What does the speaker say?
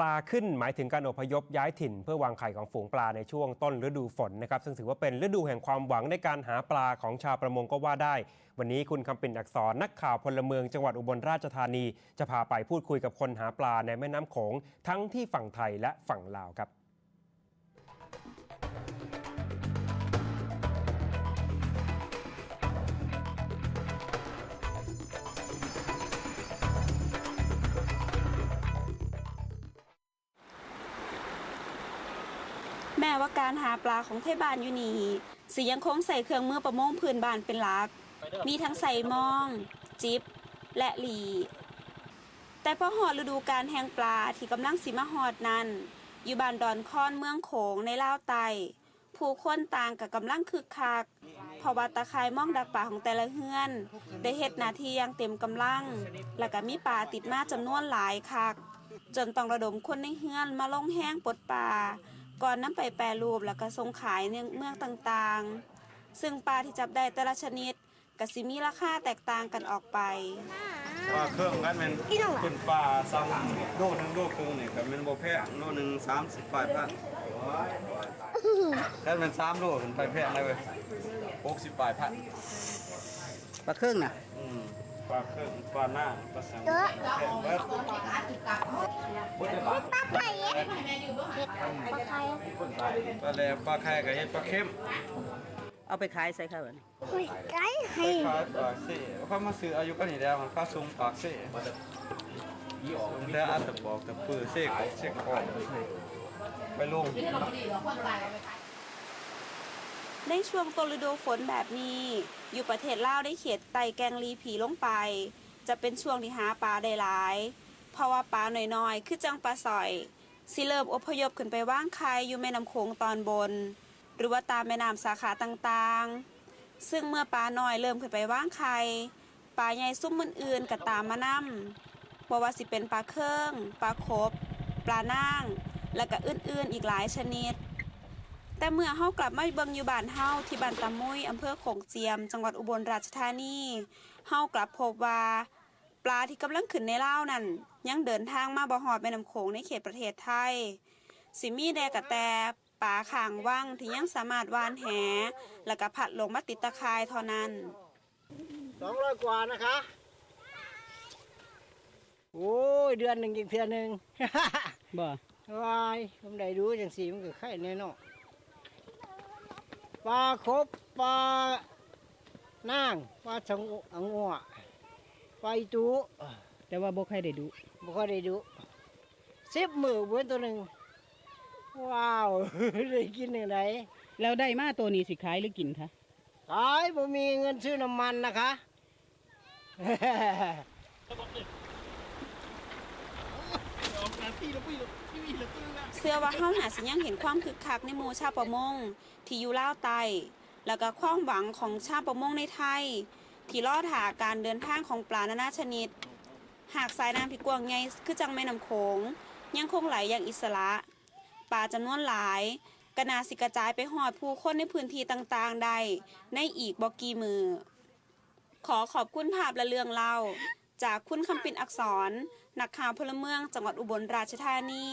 ลาขึ้นหมายถึงการอพยพย้ายถิ่น เพื่อวางไข่ของฝูงปลาในช่วงต้นฤดูฝนนะครับซึ่งถือว่าเป็นฤดูแห่งความหวังในการหาปลาของชาวประมงก็ว่าได้ วันนี้คุณคำปิ่นอักษรนักข่าวพลเมืองจังหวัดอุบลราชธานี จะพาไปพูดคุยกับคนหาปลาในแม่น้ำโขงทั้งที่ฝั่งไทยและฝั่งลาวครับ แม้ว่าการหาปลาของไทยบ้านอยู่นี่สิยังคงใส่เครื่องมือประมงพื้นบ้านเป็นหลัก มีทั้งใส่มอง จิบ และหลี แต่พอหอดฤดูการแห่งปลาที่กำลังสิมาหอดนั้น อยู่บ้านดอนคอนเมืองโขงในลาวไตผู้คนต่างกับกำลังคึกคักเพราะว่าตะไคร่มองดักปลาของแต่ละเฮือน ได้เฮ็ดนาทีอย่างเต็มกำลัง แล้วก็มีปลาติดมาจำนวนหลายคัก จนต้องระดมคนในเฮือนมาลงแห้งปลดปลา ก่อนนำไปแปรรูปแล้วก็ส่งขายในเมืองต่างๆ ซึ่งปลาที่จับได้แต่ละชนิดก็สิมีราคาแตกต่างกันออกไปปลาเครื่องกันแมันเป็นปลาซ้ำโลหนึงโลครึ่งนี่ก็แมันบ่แพงโลหนึง30ปลายพันถ้ามัน3โลขึ้นไปแพงได้เว้ย60ปลายพันปลาครึ่งน่ะอืมปลาเครื่องปลาหน้าปลาสังแพงเบิด ปลาแลปลาไข่ก็เฮ็ดปลาเค็มเอาไปขายใส่ข้าวนี่คล้ายปลาเซ่เขามาซื้ออายุก็นี่แล้วมันเขาส่งปลาเซ่แล้วอาจจะบอกแต่ปือเซ่กเซ่กอนไปลงในช่วงต้นฤดูฝนแบบนี้ อยู่ประเทศลาวได้เขตไต่แกงลีผีลงไป จะเป็นช่วงที่หาปลาได้หลาย เพราะว่าปลาน้อยๆ คือจังปลาสอยสิเริ่มอพยพขึ้นไปว่างไข่อยู่แม่น้ำโขงตอนบน หรือว่าตามแม่น้ำสาขาต่างๆ ซึ่งเมื่อปลาน้อยเริ่มขึ้นไปว่างไข่ปลาใหญ่ซุ่มอื่นๆก็ตามมานํบ่ว่าสิเป็นปลาเคิงปลาคบปลานางและก็อื่นๆอีกหลายชนิด แต่เมื่อเฮากลับมาเบิงอยู่บ้านเฮาที่บ้านตะมุยอำเภอโขงเจียม จังหวัดอุบลราชธานีเฮากลับพบว่า ปลาที่กำลังขึ้นในลาวนั่นยังเดินทางมาบ่ฮอดแม่น้ำโขงในเขตประเทศไทย สิมีแดกะแตปลาข่างว่างที่ยังสามารถว่านแห แล้วก็ผัดลงมาติดตะข่ายเท่านั้นสองร้อยกว่านะคะ โอ้ยเดือนหนึ่งอีกเทื่อหนึ่ง บ่วายผมได้ดูจังสีมันก็ไข่แน่เนอนปลาครบปลานางปลาชงอังงัว ปลาอีตูแต่ว่าบ่ใครได้ดูบ่ค่อยได้ดูสิบมือเว้นตัวหนึ่งว้าวได้กินอย่างไรแล้วได้มาตัวนี้สิขายหรือกินคะขายบ่มีเงินซื้อน้ำมันนะคะเสื้อว่าเฮาหาสิยังเห็นความคึกคักในหมู่ชาวประมง ที่อยู่ลาวใต้แล้วก็ความหวังของชาวประมงในไทย ที่รอถาการเดินทางของปลานานาชนิด หากสายน้ำที่กว้างใหญ่คือจังแม่น้ำโขงยังคงไหลอย่างอิสระ ปลาจำนวนหลายกนาสิกระจายไปหอดผู้คนในพื้นที่ต่างๆใดในอีกบอกกีมือ ขอขอบคุณภาพและเรื่องเล่า จากคุณคำปินอักษร นักข่าวพลเมืองจังหวัดอุบลราชธานี